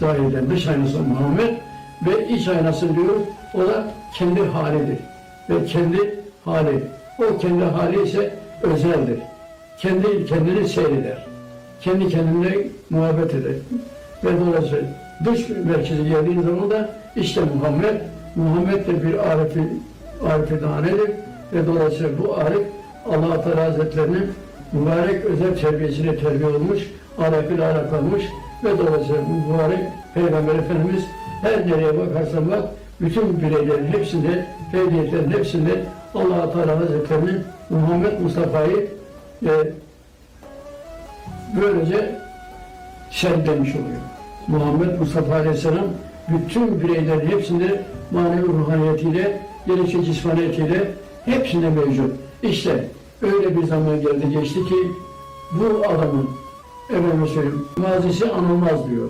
zahirden dış aynası Muhammed ve iç aynası diyor o da kendi halidir ve kendi hali. O kendi hali ise özeldir. Kendi kendini seyreder. Kendi kendine muhabbet eder. Ve dolayısıyla dış merkeze geldiğin zaman da işte Muhammed Muhammed de bir arifi arifi danedir ve dolayısıyla bu arif Allah Teala Hazretlerinin mübarek özel terbiyesine terbiye olmuş, arafıyla araflanmış ve dolayısıyla mübarek Peygamber Efendimiz her nereye bakarsan bak bütün bireylerin hepsinde, fevdiyetlerin hepsinde allah Teala Hazretlerinin Muhammed Mustafa'yı e, böylece sergilemiş oluyor. Muhammed Mustafa Aleyhisselam bütün bireylerin hepsinde manevi ruhaniyetiyle, gerekçe cismaniyetiyle hepsinde mevcut. İşte öyle bir zaman geldi geçti ki bu adamın efendime söyleyeyim mazisi anılmaz diyor.